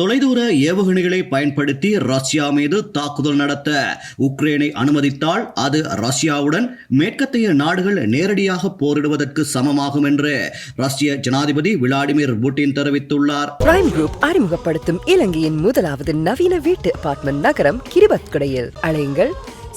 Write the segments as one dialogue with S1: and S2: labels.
S1: தொலைதூர ஏவுகணைகளை பயன்படுத்தி ரஷ்யா மீது தாக்குதல் நடத்த உக்ரைனை அனுமதித்தால் அது ரஷ்யாவுடன் மேற்கத்தைய நாடுகள் நேரடியாக போரிடுவதற்கு சமமாகும் என்று ரஷ்ய ஜனாதிபதி விளாடிமிர் புட்டின் தெரிவித்துள்ளார்.
S2: பிரைம் குரூப் அறிமுகப்படுத்தும் இலங்கையின் முதலாவது நவீன வீட்டு அபார்ட்மெண்ட் நகரம் கிரிபத்குடையில். அழையுங்கள்.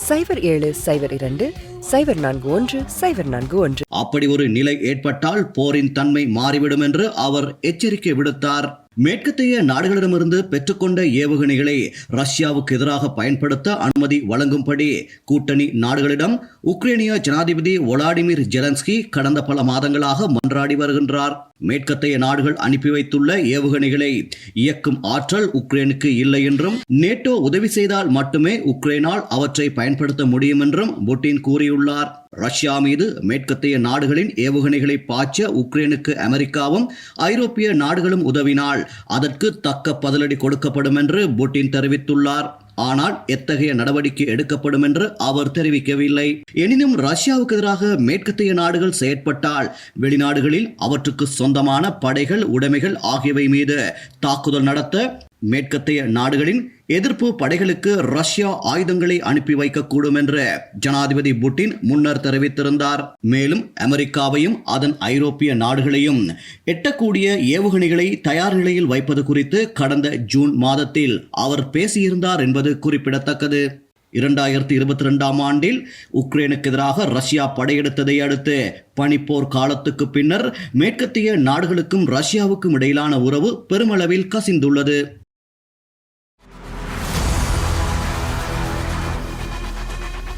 S2: சைபர் ஏழு சைபர் இரண்டு சைபர் நான்கு ஒன்று சைபர் நான்கு ஒன்று.
S1: அப்படி ஒரு நிலை ஏற்பட்டால் போரின் தன்மை மாறிவிடும் என்று அவர் எச்சரிக்கை விடுத்தார். மேற்கத்தைய நாடுகளிடமிருந்து பெற்றுக்கொண்ட ஏவுகணைகளை ரஷ்யாவுக்கு எதிராக பயன்படுத்த அனுமதி வழங்கும்படி கூட்டணி நாடுகளிடம் உக்ரைனிய ஜனாதிபதி ஒலாடிமிர் ஜெலன்ஸ்கி கடந்த பல மாதங்களாக மன்றாடி வருகின்றார். மேற்கத்தைய நாடுகள் அனுப்பி வைத்துள்ள ஏவுகணைகளை இயக்கும் ஆற்றல் உக்ரைனுக்கு இல்லை என்றும் நேட்டோ உதவி செய்தால் மட்டுமே உக்ரைனால் அவற்றை பயன்படுத்த முடியும் என்றும் புட்டின் கூறியுள்ளார். கூறியுள்ளார் ரஷ்யா மீது மேற்கத்திய நாடுகளின் ஏவுகணைகளை பாய்ச்ச உக்ரைனுக்கு அமெரிக்காவும் ஐரோப்பிய நாடுகளும் உதவினால் அதற்கு தக்க பதிலடி கொடுக்கப்படும் என்று புட்டின் தெரிவித்துள்ளார். ஆனால் எத்தகைய நடவடிக்கை எடுக்கப்படும் என்று அவர் தெரிவிக்கவில்லை. எனினும் ரஷ்யாவுக்கு எதிராக மேற்கத்திய நாடுகள் செயற்பட்டால் வெளிநாடுகளில் அவற்றுக்கு சொந்தமான படைகள் உடைமைகள் ஆகியவை மீது தாக்குதல் நடத்த மேற்கத்தைய நாடுகளின் எதிர்ப்பு படைகளுக்கு ரஷ்யா ஆயுதங்களை அனுப்பி வைக்கக்கூடும் என்று ஜனாதிபதி புட்டின் முன்னர் தெரிவித்திருந்தார். மேலும் அமெரிக்காவையும் அதன் ஐரோப்பிய நாடுகளையும் எட்டக்கூடிய ஏவுகணைகளை தயார் நிலையில் வைப்பது குறித்து கடந்த ஜூன் மாதத்தில் அவர் பேசியிருந்தார் என்பது குறிப்பிடத்தக்கது. இரண்டாயிரத்தி இருபத்தி ரெண்டாம் ஆண்டில் உக்ரைனுக்கு எதிராக ரஷ்யா படையெடுத்ததை அடுத்து பனிப்போர் காலத்துக்கு பின்னர் மேற்கத்திய நாடுகளுக்கும் ரஷ்யாவுக்கும் இடையிலான உறவு பெருமளவில் கசிந்துள்ளது.